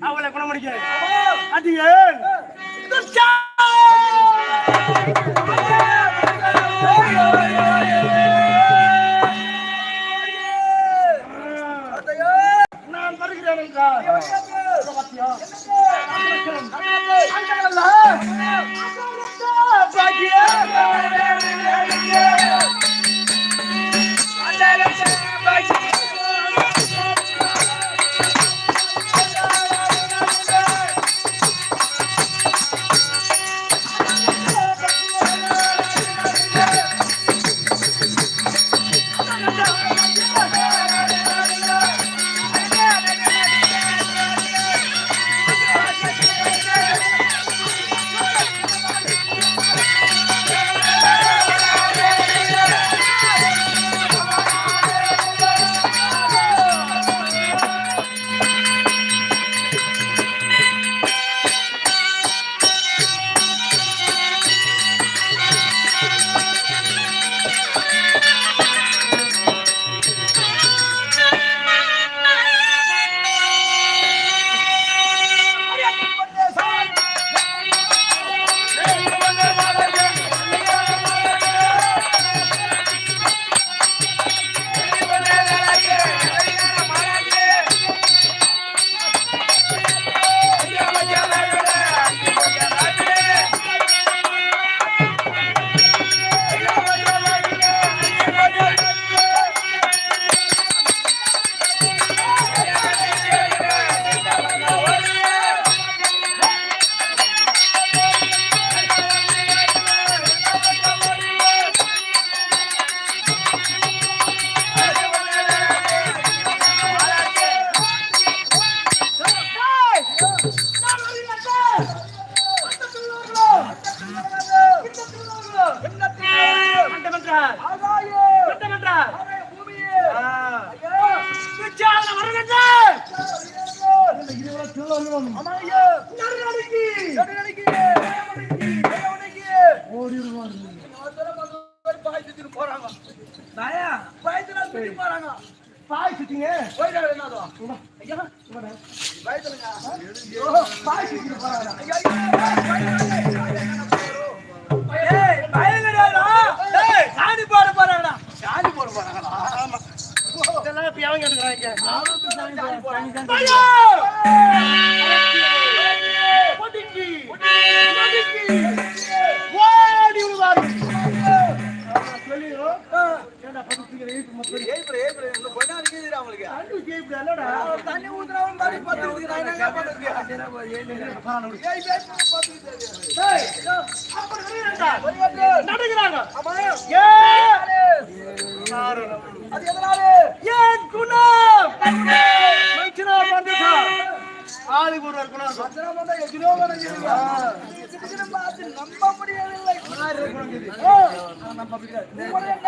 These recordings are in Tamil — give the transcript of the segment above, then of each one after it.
அவளை குணமடிக்க அது ஏன் ஏய் பாய் ஏய் போறாங்க. குணம்? ஒருவர் குணம். இருக்கும். ஆ, நம்ம அப்படி கிடையாது.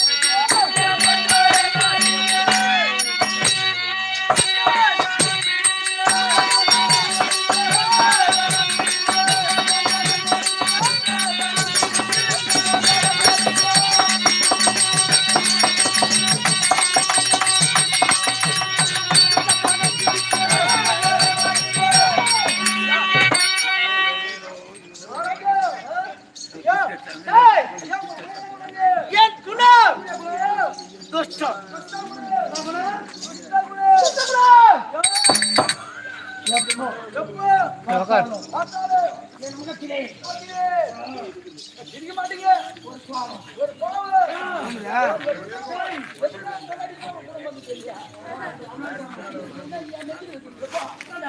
துஷ்டஸ்தானம்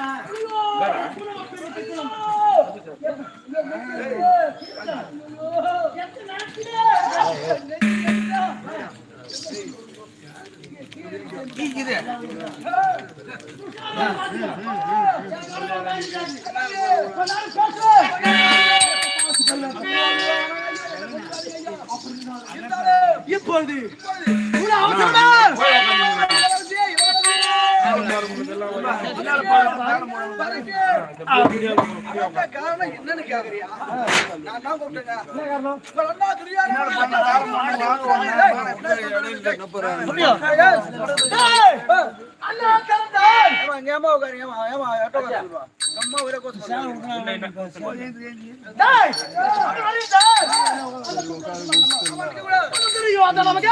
என் குலம் துஷ்டம் என் முகத்திலே இப்பொழுது உள்ள அவசரமா காரணம் என்னன்னு கேக்குறியா? நான் தான் கூப்பிட்டேன் நமக்கு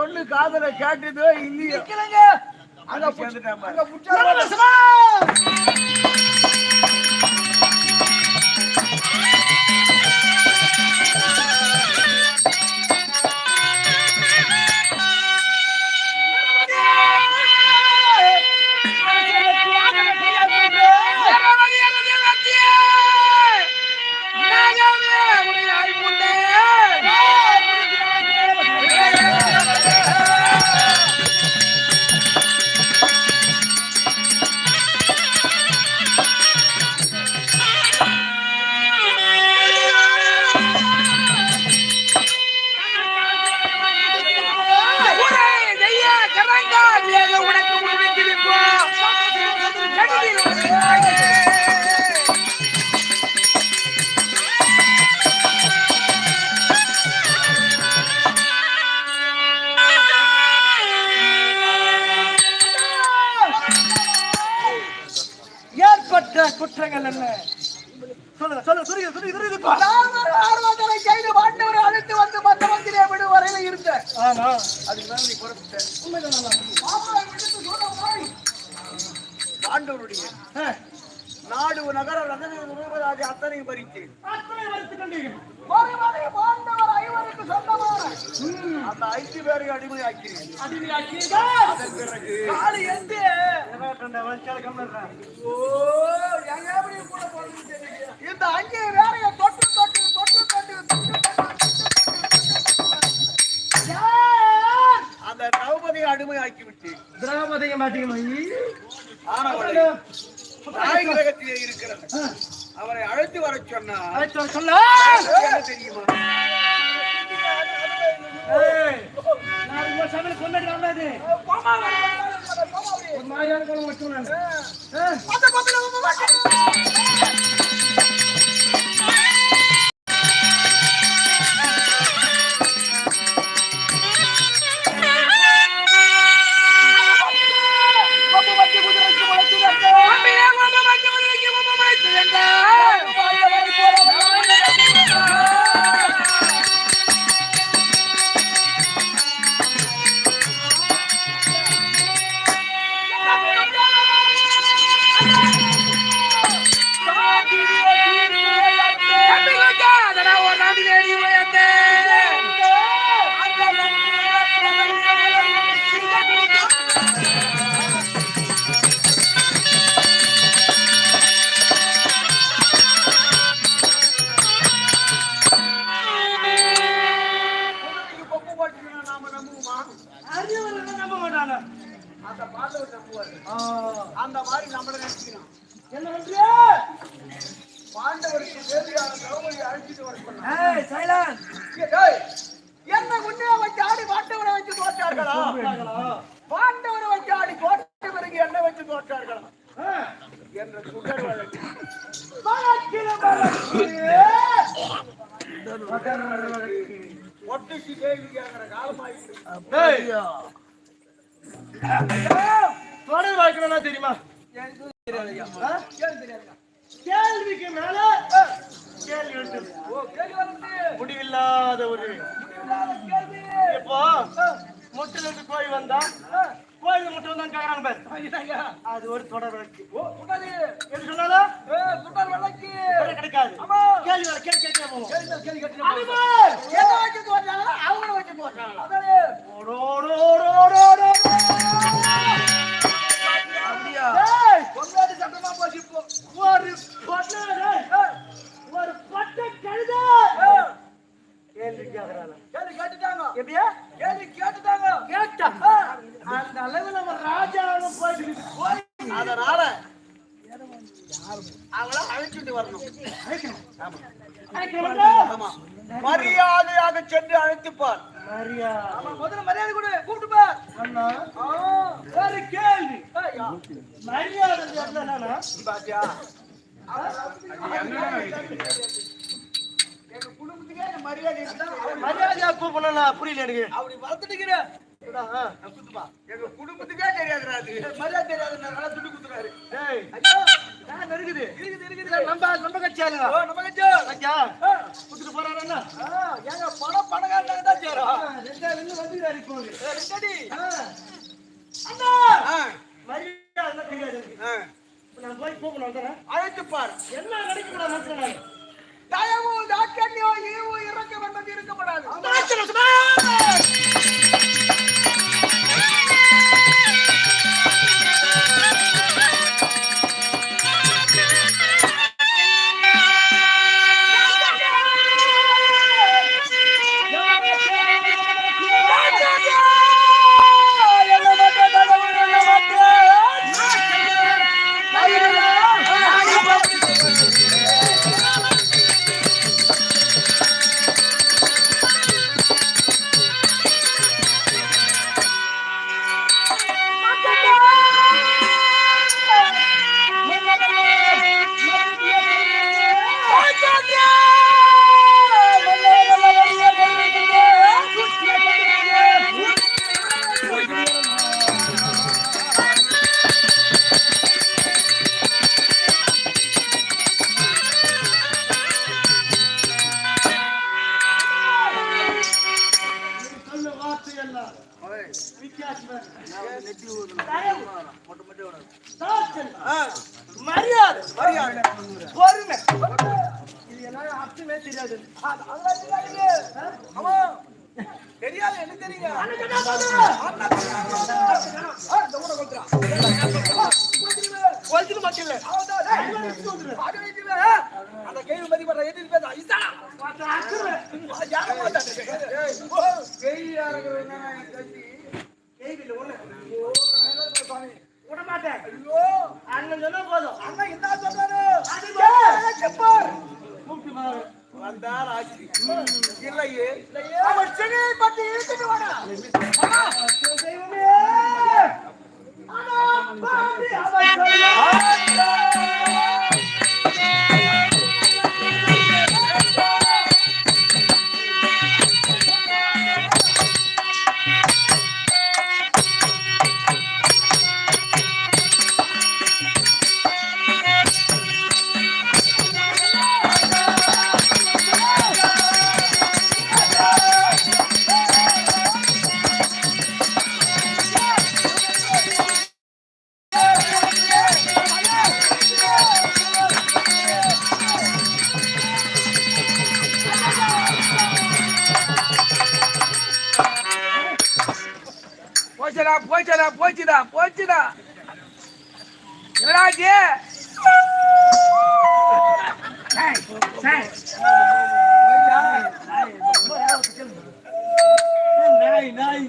சொல்லு காதல கேட்டதோ இல்லையோ. அங்க அங்க குறைச்சிட்ட உண்மைதான் மாமலை விடுத்து சொல்ல போய் பாண்டவருடைய ஆ, நாடு நகர ரதனை உருவதாதி அத்தனையும் பறித்து அத்தனை வருத்துக் கொண்டீர்கள். அந்த ஐந்து பேரை அடிமையாக்கிறேன் அடிமையாக்கியீர்கள். அதன் பிறகு இந்த அங்கே வேறைய தொட்டு தொட்டு தொட்டு தொட்டு யார்? அந்த திரௌபதியை அடிமையாக்கி விட்டு திரௌபதியை மாட்டிக்கணும். தாய் கிரகத்திலே இருக்கிறது அவரை அழைத்து வர சொன்னார் அழைத்து வர சொன்னார். என்ன தெரியுமா? ஏய், என்ன முன்னே வச்சு ஆடி பாண்டவரை வச்சு தோற்றார்களா பாண்டவரை வச்சு ஆடி பிறகு என்ன வச்சு ஆ, என்ற சுடர் வழக்கு வழக்கில வழக்கு. ஒட்டுச்சு கேள்வி கேட்கிற காலமாயிட்டு ஏய். தொடர் வாழ்க்கை தெரியுமா? கேள்விக்கு மேல கேள்வி உண்டு. முடிவில்லாத ஒரு இப்போ முட்டில இருந்து கோழி வந்தா கோழி முட்டை வந்தா கேக்குறாங்க பாரு. அது ஒரு தொடர் வழக்கு. எப்படி சொன்னாலும் தொடர் கிடைக்காது. கேள்வி வேற, கேள்வி கேட்க போவோம். வச்சு தோற்றாங்களா அவங்கள வச்சு தோற்றாங்களா ஓடோடோடோடோடோ. ஏய், பொங்கலாடி சட்டமா போச்சு இப்போ ஒரு பொண்ணு, ஒரு பட்டை கழுத. கேள்வி கேக்குறாங்க. கேள்வி கேட்டுட்டாங்க. எப்படியா? கேள்வி கேட்டுட்டாங்க. கேட்டா. அந்த அளவு நம்ம ராஜாவை போயிட்டு போய். அதனால அவங்கள அழைச்சிட்டு வரணும். அழைக்கிறோம்ல? ஆமா. மரியாதையாக சென்று அழைத்துப்பார். முதல்ல மரியாதை கொடு கூப்பிட்டு ஒரு கேள்வி மரியாதை என்னன்னா பாத்தியா? எங்க குடும்பத்துக்கே மரியாதை மரியாதையா கூப்பிடணும் புரியல எனக்கு. அப்படி. குத்துப்பா எங்க குடும்பத்துக்கே தெரியாதுடா அது. மரியாதை தெரியாது நல்லா துண்டு குத்துறாரு. இருக்குது இருக்குது இருக்குது நம்ம நம்ம கட்சி ஆளுங்க. நம்ம கட்சி ஐயா குத்துட்டு போறாரு என்ன? ஆ, ஏங்க பணம் பணக்காரனாக தான் சேரும். ரெண்டா இருந்து வந்துக்கிறாரு இப்போ ரெண்டடி. அண்ணா. மரியாதை தெரியாது நான் போய் கூப்பிடணும் வந்துடுறேன். அழைத்துப்பார் என்ன கிடைக்க கூடாது மனுஷனால. தயவு தாக்கண்யோ ஈவு இறக்கம் என்பது இருக்கப்படாது மரியாதை மரியாதை பொறுமை இது எல்லாம் தெரியாது அதெல்லாம் தெரியாது ஆமா தெரியாது என்ன தெரியுங்க அந்த கேள்வி மதி பண்ற எதிரி பேச இதானா மாட்டேன். ஐயோ அண்ணன் சொன்னா போதும். அண்ணன் என்ன சொன்னாரு? கூப்பிட்டு மாறு. வந்தார் ஆட்சி. இல்லையே. அவன் சென்னையை பார்த்து இழுத்துட்டு வாடா. போச்சடா போச்சடா போச்சுடா போச்சுடா. என்னடா ஜி நாய் நாய்.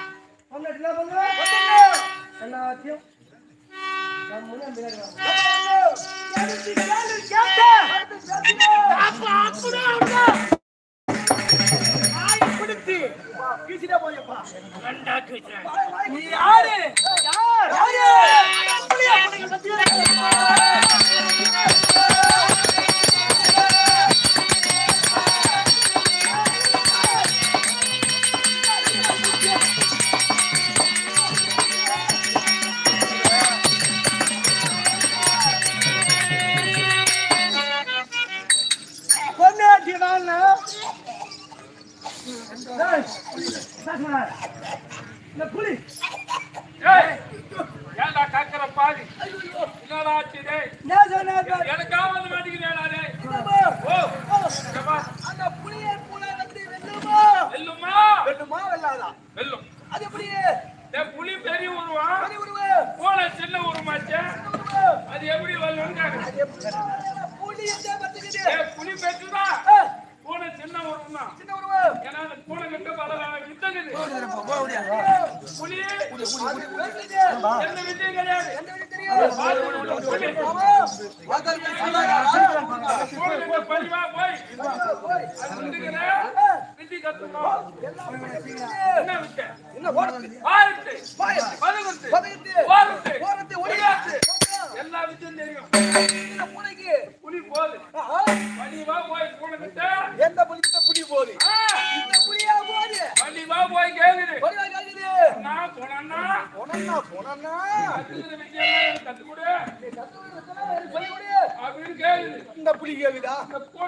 எல்லாத்தையும் கிச்சிட்டே போயப்பா ரெண்டா கிச்சிட்டே குளி ஏய் ஏன்டா கக்கற பாதி? என்னடா ஆச்சு டேய் நான் சொன்னேன் எனக்கா பரிவா போய். விதி கத்துமா என்ன விட்டு? என்ன ஓடுது ஆயிரத்து பதினெட்டு பதினெட்டு ஓரத்து ஓரத்து எல்லா விஷயம் தெரியும். பூனைக்கு புலி போகுது Okay.